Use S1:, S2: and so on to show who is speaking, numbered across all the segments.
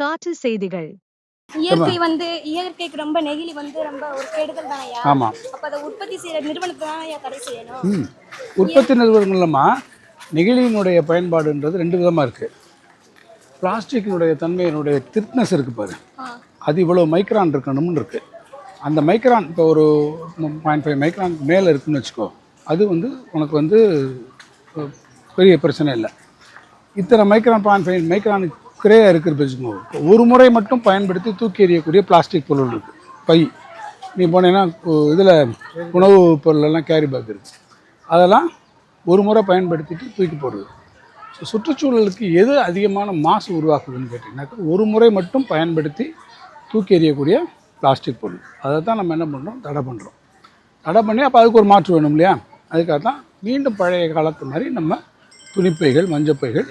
S1: வரலாற்று செய்திகள்.
S2: இயற்கை வந்து இயற்கைக்கு ரொம்ப நெகிழி வந்து ரொம்ப ஒரு கெடுதல் தானயா
S3: ஆமாம்
S2: அப்ப அதை உற்பத்தி செய்யற நிறுவனத்தை தான் தடை செய்யணும்?
S3: ம். உற்பத்தி நிறுவனங்கள்லமா நெகிழியினுடைய பயன்பாடுன்றது ரெண்டு விதமாக இருக்குது பிளாஸ்டிக்கினுடைய தன்மையினுடைய திக்னஸ் இருக்குது பாரு. அது இவ்வளோ மைக்ரான் இருக்கணும்னு இருக்குது அந்த மைக்ரான் இப்போ ஒரு பாயிண்ட் ஃபைவ் மைக்ரான் மேலே இருக்குன்னு வச்சுக்கோ அது வந்து உனக்கு வந்து பெரிய பிரச்சனை இல்லை. இத்தனை மைக்ரான் பாயிண்ட் ஃபைவ் மைக்ரானுக்கு குறையாக இருக்கிறது வச்சுக்கோங்க ஒரு முறை மட்டும் பயன்படுத்தி தூக்கி எறியக்கூடிய பிளாஸ்டிக் பொருள் இருக்குது பை. நீ போனீங்கன்னா இதில் உணவு பொருளெல்லாம் கேரி பேக் இருக்குது அதெல்லாம் ஒரு முறை பயன்படுத்திட்டு தூக்கி போடுறது. ஸோ சுற்றுச்சூழலுக்கு எது அதிகமான மாசு உருவாக்குதுன்னு கேட்டிங்கன்னாக்கா ஒரு முறை மட்டும் பயன்படுத்தி தூக்கி எறியக்கூடிய பிளாஸ்டிக் பொருள். அதை தான் நம்ம என்ன பண்ணுறோம் தடை பண்ணுறோம் தடை பண்ணி அப்போ அதுக்கு ஒரு மாற்று வேணும் இல்லையா? அதுக்காக தான் மீண்டும் பழைய காலத்து மாதிரி நம்ம துணிப்பைகள் மஞ்சப்பைகள்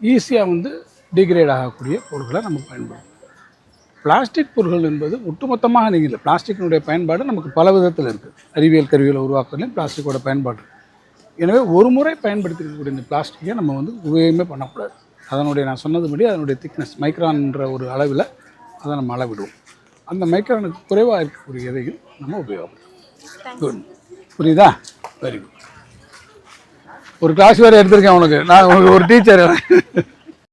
S3: ஈஸியாக வந்து டிகிரேட் ஆகக்கூடிய பொருட்களை நம்ம பயன்படுத்தணும். பிளாஸ்டிக் பொருட்கள் என்பது ஒட்டுமொத்தமாக நீங்கள் இல்லை பிளாஸ்டிக்கினுடைய பயன்பாடு நமக்கு பல விதத்தில் இருக்குது அறிவியல் கருவிகளை உருவாக்குறதுலையும் பிளாஸ்டிக்கோட பயன்பாடு. எனவே ஒரு முறை பயன்படுத்திருக்கக்கூடிய இந்த பிளாஸ்டிக்கை நம்ம வந்து உபயோகமே பண்ணக்கூடாது. அதனுடைய நான் சொன்னதுபடி அதனுடைய திக்னஸ் மைக்ரான்ன்ற ஒரு அளவில் அதை நம்ம அளவிடுவோம். அந்த மைக்ரானுக்கு குறைவாக இருக்கக்கூடிய எதையும் நம்ம உபயோகப்படுத்தும் குட் புரியுதா? வெரி குட் ஒரு கிளாஸ் வேறு எடுத்திருக்கேன் உனக்கு. நான் உனக்கு ஒரு டீச்சர்